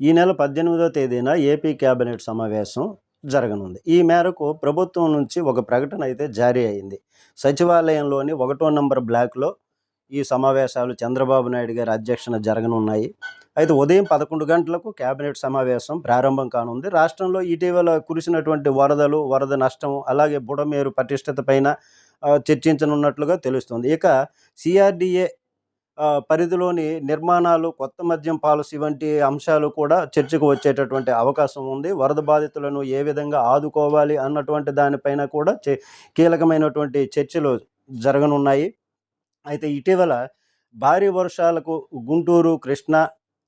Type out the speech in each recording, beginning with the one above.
ఈ నెల పద్దెనిమిదో తేదీన ఏపీ కేబినెట్ సమావేశం జరగనుంది. ఈ మేరకు ప్రభుత్వం నుంచి ఒక ప్రకటన అయితే జారీ అయింది. సచివాలయంలోని ఒకటో నంబర్ బ్లాక్లో ఈ సమావేశాలు చంద్రబాబు నాయుడు గారి అధ్యక్షన జరగనున్నాయి. అయితే ఉదయం పదకొండు గంటలకు కేబినెట్ సమావేశం ప్రారంభం కానుంది. రాష్ట్రంలో ఇటీవల కురిసినటువంటి వరదలు వరద నష్టం అలాగే బుడమేరు పటిష్టత పైన చర్చించనున్నట్లుగా తెలుస్తుంది. ఇక సిఆర్డిఏ పరిధిలోని నిర్మాణాలు కొత్త మద్యం పాలసీ వంటి అంశాలు కూడా చర్చకు వచ్చేటటువంటి అవకాశం ఉంది. వరద బాధితులను ఏ విధంగా ఆదుకోవాలి అన్నటువంటి దానిపైన కూడా కీలకమైనటువంటి చర్చలు జరగనున్నాయి. అయితే ఇటీవల భారీ వర్షాలకు గుంటూరు కృష్ణా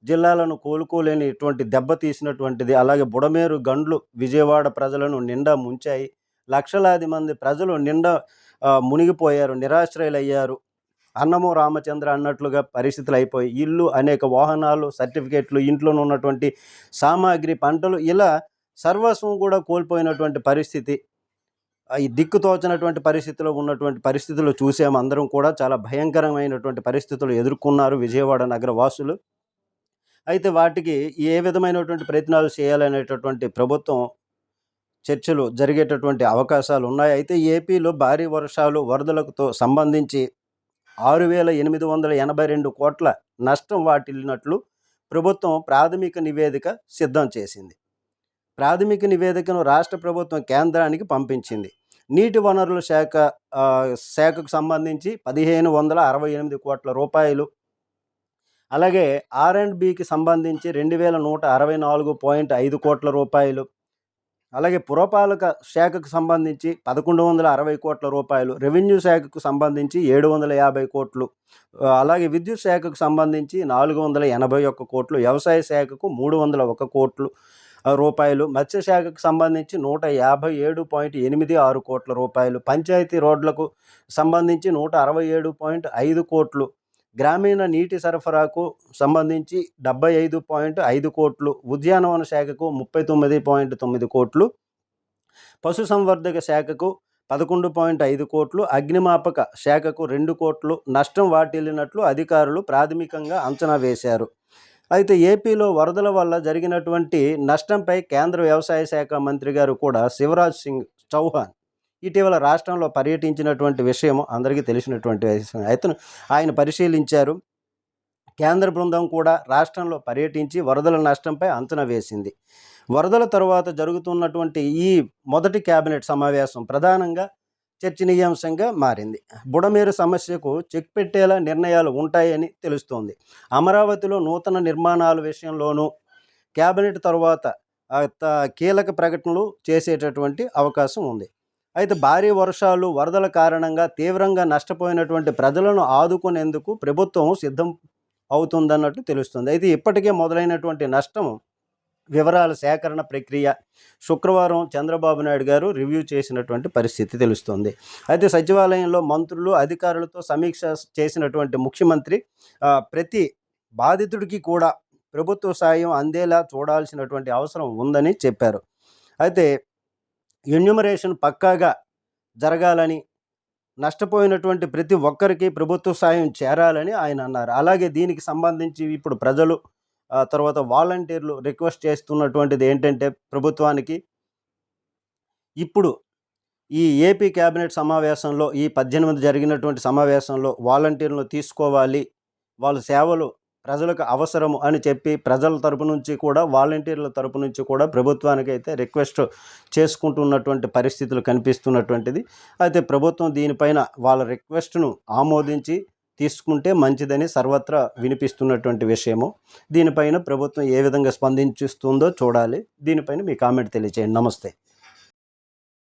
జిల్లాలను కోలుకోలేని ఇటువంటి దెబ్బతీసినటువంటిది అలాగే బుడమేరు గండ్లు విజయవాడ ప్రజలను నిండా ముంచాయి. లక్షలాది మంది ప్రజలు నిండా మునిగిపోయారు నిరాశ్రయులయ్యారు. అన్నము రామచంద్ర అన్నట్లుగా పరిస్థితులు అయిపోయి ఇల్లు అనేక వాహనాలు సర్టిఫికేట్లు ఇంట్లో ఉన్నటువంటి సామాగ్రి పంటలు ఇలా సర్వస్వం కూడా కోల్పోయినటువంటి పరిస్థితి. ఈ దిక్కు తోచినటువంటి పరిస్థితిలో ఉన్నటువంటి పరిస్థితులు చూసాము అందరం కూడా చాలా భయంకరమైనటువంటి పరిస్థితులు ఎదుర్కొన్నారు విజయవాడ నగరవాసులు. అయితే వాటికి ఏ విధమైనటువంటి ప్రయత్నాలు చేయాలనేటటువంటి ప్రభుత్వం చర్చలు జరిగేటటువంటి అవకాశాలు ఉన్నాయి. అయితే ఏపీలో భారీ వర్షాలు వరదలతో సంబంధించి ఆరు వేల ఎనిమిది వందల ఎనభై రెండు కోట్ల నష్టం వాటిల్లినట్లు ప్రభుత్వం ప్రాథమిక నివేదిక సిద్ధం చేసింది. ప్రాథమిక నివేదికను రాష్ట్ర ప్రభుత్వం కేంద్రానికి పంపించింది. నీటి వనరుల శాఖ శాఖకు సంబంధించి పదిహేను వందల అరవై ఎనిమిది కోట్ల రూపాయలు అలాగే ఆర్ అండ్ బికి సంబంధించి రెండు వేల నూట అరవై నాలుగు పాయింట్ ఐదు కోట్ల రూపాయలు అలాగే పురపాలక శాఖకు సంబంధించి పదకొండు వందల అరవై కోట్ల రూపాయలు రెవెన్యూ శాఖకు సంబంధించి ఏడు వందల యాభై కోట్లు అలాగే విద్యుత్ శాఖకు సంబంధించి నాలుగు వందల ఎనభై ఒక్క కోట్లు వ్యవసాయ శాఖకు మూడు వందల ఒక కోట్లు రూపాయలు మత్స్య శాఖకు సంబంధించి నూట యాభై ఏడు పాయింట్ ఎనిమిది ఆరు కోట్ల రూపాయలు పంచాయతీ రోడ్లకు సంబంధించి నూట అరవై ఏడు పాయింట్ ఐదు కోట్లు గ్రామీణ నీటి సరఫరాకు సంబంధించి డెబ్బై ఐదు పాయింట్ ఐదు కోట్లు ఉద్యానవన శాఖకు ముప్పై తొమ్మిది పాయింట్ తొమ్మిది కోట్లు పశుసంవర్ధక శాఖకు పదకొండు పాయింట్ ఐదు కోట్లు అగ్నిమాపక శాఖకు రెండు కోట్లు నష్టం వాటిల్లినట్లు అధికారులు ప్రాథమికంగా అంచనా వేశారు. అయితే ఏపీలో వరదల వల్ల జరిగినటువంటి నష్టంపై కేంద్ర వ్యవసాయ శాఖ మంత్రి గారు కూడా శివరాజ్ సింగ్ చౌహాన్ ఇటీవల రాష్ట్రంలో పర్యటించినటువంటి విషయం అందరికీ తెలిసినటువంటి విషయం. అయితే ఆయన పరిశీలించారు. కేంద్ర బృందం కూడా రాష్ట్రంలో పర్యటించి వరదల నష్టంపై అంచనా వేసింది. వరదల తర్వాత జరుగుతున్నటువంటి ఈ మొదటి కేబినెట్ సమావేశం ప్రధానంగా చర్చనీయాంశంగా మారింది. బుడమేరు సమస్యకు చెక్ పెట్టేలా నిర్ణయాలు ఉంటాయని తెలుస్తోంది. అమరావతిలో నూతన నిర్మాణాల విషయంలోనూ కేబినెట్ తర్వాత కీలక ప్రకటనలు చేసేటటువంటి అవకాశం ఉంది. అయితే భారీ వర్షాలు వరదల కారణంగా తీవ్రంగా నష్టపోయినటువంటి ప్రజలను ఆదుకునేందుకు ప్రభుత్వం సిద్ధం అవుతుందన్నట్టు తెలుస్తుంది. అయితే ఇప్పటికే మొదలైనటువంటి నష్టం వివరాల సేకరణ ప్రక్రియ శుక్రవారం చంద్రబాబు నాయుడు గారు రివ్యూ చేసినటువంటి పరిస్థితి తెలుస్తుంది. అయితే సచివాలయంలో మంత్రులు అధికారులతో సమీక్ష చేసినటువంటి ముఖ్యమంత్రి ప్రతి బాధితుడికి కూడా ప్రభుత్వ సాయం అందేలా చూడాల్సినటువంటి అవసరం ఉందని చెప్పారు. అయితే ఎన్యూమరేషన్ పక్కాగా జరగాలని నష్టపోయినటువంటి ప్రతి ఒక్కరికి ప్రభుత్వ సాయం చేరాలని ఆయన అన్నారు. అలాగే దీనికి సంబంధించి ఇప్పుడు ప్రజలు తర్వాత వాలంటీర్లు రిక్వెస్ట్ చేస్తున్నటువంటిది ఏంటంటే ప్రభుత్వానికి ఇప్పుడు ఈ ఏపీ కేబినెట్ సమావేశంలో ఈ పద్దెనిమిది జరిగినటువంటి సమావేశంలో వాలంటీర్లను తీసుకోవాలి వాళ్ళ సేవలు ప్రజలకు అవసరము అని చెప్పి ప్రజల తరపు నుంచి కూడా వాలంటీర్ల తరపు నుంచి కూడా ప్రభుత్వానికి అయితే రిక్వెస్ట్ చేసుకుంటున్నటువంటి పరిస్థితులు కనిపిస్తున్నటువంటిది. అయితే ప్రభుత్వం దీనిపైన వాళ్ళ రిక్వెస్ట్ను ఆమోదించి తీసుకుంటే మంచిదని సర్వత్రా వినిపిస్తున్నటువంటి విషయము. దీనిపైన ప్రభుత్వం ఏ విధంగా స్పందించిస్తుందో చూడాలి. దీనిపైన మీ కామెంట్ తెలియచేయండి. నమస్తే.